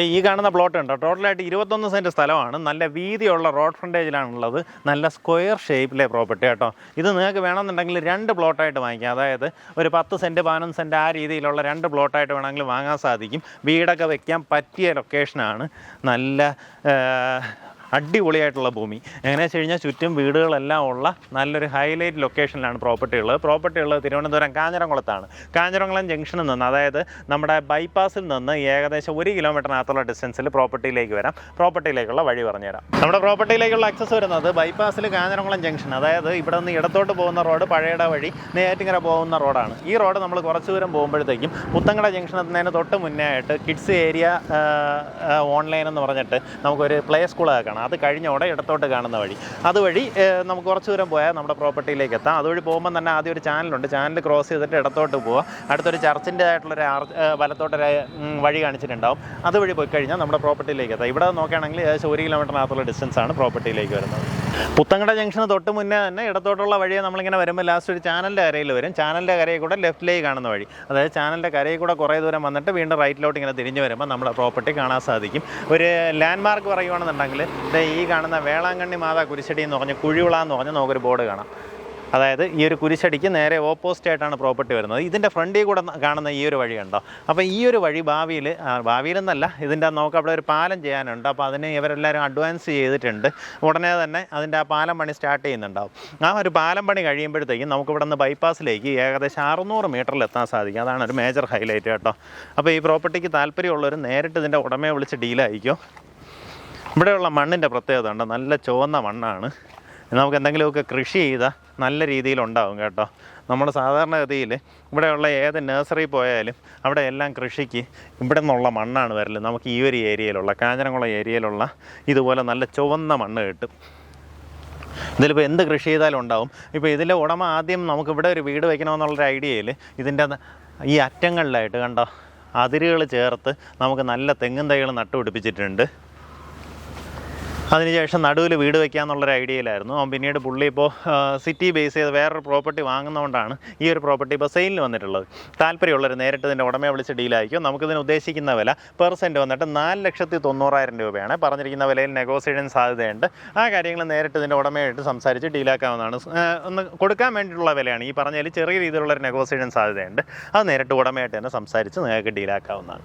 ഈ കാണുന്ന പ്ലോട്ട് ഉണ്ട് ടോട്ടലായിട്ട് ഇരുപത്തൊന്ന് സെന്റ് സ്ഥലമാണ്. നല്ല വീതിയുള്ള റോഡ് ഫ്രണ്ടേജിലാണുള്ളത് നല്ല സ്ക്വയർ ഷേപ്പിലെ പ്രോപ്പർട്ടി കേട്ടോ ഇത് നിങ്ങൾക്ക് വേണമെന്നുണ്ടെങ്കിൽ രണ്ട് പ്ലോട്ടായിട്ട് വാങ്ങിക്കാം. അതായത് ഒരു പത്ത് സെന്റ് പതിനൊന്ന് സെന്റ് ആ രീതിയിലുള്ള രണ്ട് പ്ലോട്ടായിട്ട് വേണമെങ്കിൽ വാങ്ങാൻ സാധിക്കും. വീടൊക്കെ വയ്ക്കാൻ പറ്റിയ ലൊക്കേഷനാണ് നല്ല അടിപൊളിയായിട്ടുള്ള ഭൂമി. എങ്ങനെയാ വെച്ച് കഴിഞ്ഞാൽ ചുറ്റും വീടുകളെല്ലാം ഉള്ള നല്ലൊരു ഹൈലൈറ്റ് ലൊക്കേഷനിലാണ് പ്രോപ്പർട്ടി ഉള്ളത്. പ്രോപ്പർട്ടി ഉള്ളത് തിരുവനന്തപുരം കാഞ്ഞിരംകുളത്താണ്. കാഞ്ഞിരംകുളം ജംഗ്ഷനിൽ നിന്ന് അതായത് നമ്മുടെ ബൈപ്പാസിൽ നിന്ന് ഏകദേശം ഒരു കിലോമീറ്ററിനകത്തുള്ള ഡിസ്റ്റൻസിൽ പ്രോപ്പർട്ടിയിലേക്ക് വരാം. പ്രോപ്പർട്ടിയിലേക്കുള്ള വഴി പറഞ്ഞുതരാം നമ്മുടെ പ്രോപ്പർട്ടിയിലേക്കുള്ള ആക്സസ് വരുന്നത് ബൈപ്പാസിൽ കാഞ്ഞിരംകുളം ജംഗ്ഷൻ അതായത് ഇവിടെ നിന്ന് ഇടത്തോട്ട് പോകുന്ന റോഡ് പഴയട വഴി നേറ്റിങ്ങര പോകുന്ന റോഡാണ് ഈ റോഡ് നമ്മൾ കുറച്ച് ദൂരം പോകുമ്പോഴത്തേക്കും പുത്തങ്കട ജംഗ്ഷൻ എത്തുന്നതിന് തൊട്ട് മുന്നേ ആയിട്ട് കിഡ്സ് ഏരിയ ഓൺലൈൻ എന്ന് പറഞ്ഞിട്ട് നമുക്കൊരു പ്ലേ സ്കൂളൊക്കെ കാണാം. അത് കഴിഞ്ഞോടെ ഇടത്തോട്ട് കാണുന്ന വഴി. അതുവഴി നമുക്ക് കുറച്ച് ദൂരം പോയാൽ നമ്മുടെ പ്രോപ്പർട്ടിയിലേക്ക് എത്താം. അതുവഴി പോകുമ്പോൾ തന്നെ ആദ്യം ഒരു ചാനലുണ്ട്. ചാനൽ ക്രോസ് ചെയ്തിട്ട് ഇടത്തോട്ട് പോവുക. അടുത്തൊരു ചർച്ചിന്റെ ആയിട്ടുള്ളൊരു ആർ ആ, വലത്തോട്ടൊരു വഴി കാണിച്ചിട്ടുണ്ടാവും. അതുവഴി പോയി കഴിഞ്ഞാൽ നമ്മുടെ പ്രോപ്പർട്ടിയിലേക്ക് എത്താം. ഇവിടെ നോക്കുകയാണെങ്കിൽ ഏകദേശം ഒരു കിലോമീറ്ററിനകത്തുള്ള ഡിസ്റ്റൻസാണ് പ്രോപ്പർട്ടിയിലേക്ക് വരുന്നത്. പുത്തങ്കട ജംഗ്ഷന് തൊട്ട് മുന്നേ തന്നെ ഇടത്തോട്ടുള്ള വഴിയെ നമ്മളിങ്ങനെ വരുമ്പോൾ ലാസ്റ്റ് ഒരു ചാനലിന്റെ കരയിൽ വരും. ചാനലിന്റെ കരയിൽ കൂടെ ലെഫ്റ്റിലേക്ക് കാണുന്ന വഴി. അതായത് ചാനലിന്റെ കരയിൽ കൂടെ കുറേ ദൂരം വന്നിട്ട് വീണ്ടും റൈറ്റിലോട്ട് ഇങ്ങനെ തിരിഞ്ഞ് വരുമ്പോൾ നമ്മുടെ പ്രോപ്പർട്ടി കാണാൻ സാധിക്കും. ഒരു ലാൻഡ് മാർക്ക് പറയുകയാണെന്നുണ്ടെങ്കിൽ ഈ കാണുന്ന വേളാങ്കണ്ണി മാതാ കുരിശടി എന്ന് പറഞ്ഞ് കുഴിവിള എന്ന് പറഞ്ഞ് നമുക്കൊരു ബോർഡ് കാണാം. അതായത് ഈ ഒരു കുരിശടിക്ക് നേരെ ഓപ്പോസിറ്റ് ആയിട്ടാണ് പ്രോപ്പർട്ടി വരുന്നത്. ഇതിന്റെ ഫ്രണ്ടിൽ കൂടെ കാണുന്ന ഈ ഒരു വഴി ഉണ്ടോ അപ്പോൾ ഈ ഒരു വഴി ഭാവിയിൽ ഭാവിയിലെന്നല്ല ഇതിന്റെ നമുക്ക് അവിടെ ഒരു പാലം ചെയ്യാനുണ്ട്. അപ്പോൾ അതിന് ഇവരെല്ലാവരും അഡ്വാൻസ് ചെയ്തിട്ടുണ്ട്. ഉടനെ തന്നെ അതിന്റെ ആ പാലം പണി സ്റ്റാർട്ട് ചെയ്യുന്നുണ്ടാവും. ആ ഒരു പാലം പണി കഴിയുമ്പോഴത്തേക്കും നമുക്ക് ഇവിടെ നിന്ന് ബൈപ്പാസിലേക്ക് ഏകദേശം അറുന്നൂറ് മീറ്ററിൽ എത്താൻ സാധിക്കും. അതാണ് ഒരു മേജർ ഹൈലൈറ്റ് കേട്ടോ. അപ്പോൾ ഈ പ്രോപ്പർട്ടിക്ക് താല്പര്യമുള്ളവർ നേരിട്ട് ഇതിന്റെ ഉടമയെ വിളിച്ച് ഡീലായിരിക്കും ഇവിടെയുള്ള മണ്ണിന്റെ പ്രത്യേകത ഉണ്ട് നല്ല ചുവന്ന മണ്ണാണ്. നമുക്ക് എന്തെങ്കിലുമൊക്കെ കൃഷി ചെയ്താൽ നല്ല രീതിയിൽ ഉണ്ടാവും കേട്ടോ. നമ്മൾ സാധാരണഗതിയിൽ ഇവിടെയുള്ള ഏത് നഴ്സറി പോയാലും അവിടെ എല്ലാം കൃഷിക്ക് ഇവിടെ നിന്നുള്ള മണ്ണാണ് വരൽ. നമുക്ക് ഈ ഒരു ഏരിയയിലുള്ള കാഞ്ഞിരംകുളം ഏരിയയിലുള്ള ഇതുപോലെ നല്ല ചുവന്ന മണ്ണ് കിട്ടും. ഇതിലിപ്പോൾ എന്ത് കൃഷി ചെയ്താലും ഉണ്ടാവും. ഇപ്പോൾ ഇതിലെ ഉടമ ആദ്യം നമുക്ക് ഇവിടെ ഒരു വീട് വയ്ക്കണമെന്നുള്ളൊരു ഐഡിയയിൽ ഇതിന്റെ ഈ അറ്റങ്ങളിലായിട്ട് കണ്ടോ അതിരുകൾ ചേർത്ത് നമുക്ക് നല്ല തെങ്ങും തൈകൾ നട്ടുപിടിപ്പിച്ചിട്ടുണ്ട്. അതിനുശേഷം നടുവിൽ വീട് വെക്കാന്നുള്ളൊരു ഐഡിയയിലായിരുന്നു. അവൻ പിന്നീട് പുള്ളി ഇപ്പോൾ സിറ്റി ബേസ് ചെയ്ത് വേറൊരു പ്രോപ്പർട്ടി വാങ്ങുന്നതുകൊണ്ടാണ് ഈ ഒരു പ്രോപ്പർട്ടി ഇപ്പോൾ സെയിലിന് വന്നിട്ടുള്ളത്. താല്പര്യമുള്ളവർ നേരിട്ട് ഇതിന്റെ ഉടമയെ വിളിച്ച് ഡീലായിരിക്കും നമുക്കിതിന് ഉദ്ദേശിക്കുന്ന വില പെർ സെന്റ് വന്നിട്ട് നാല് ലക്ഷത്തി തൊണ്ണൂറായിരം രൂപയാണ്. പറഞ്ഞിരിക്കുന്ന വിലയിൽ നെഗോസിയേഷൻ സാധ്യതയുണ്ട്. ആ കാര്യങ്ങൾ നേരിട്ട് ഇതിന്റെ ഉടമയായിട്ട് സംസാരിച്ച് ഡീലാക്കാവുന്നതാണ് ഒന്ന് കൊടുക്കാൻ വേണ്ടിയിട്ടുള്ള വിലയാണ്. ഈ പറഞ്ഞതിൽ ചെറിയ രീതിയിലുള്ള ഒരു നെഗോസിയേഷൻ സാധ്യതയുണ്ട്. അത് നേരിട്ട് ഉടമയായിട്ട് തന്നെ സംസാരിച്ച് നിങ്ങൾക്ക് ഡീലാക്കാവുന്നതാണ്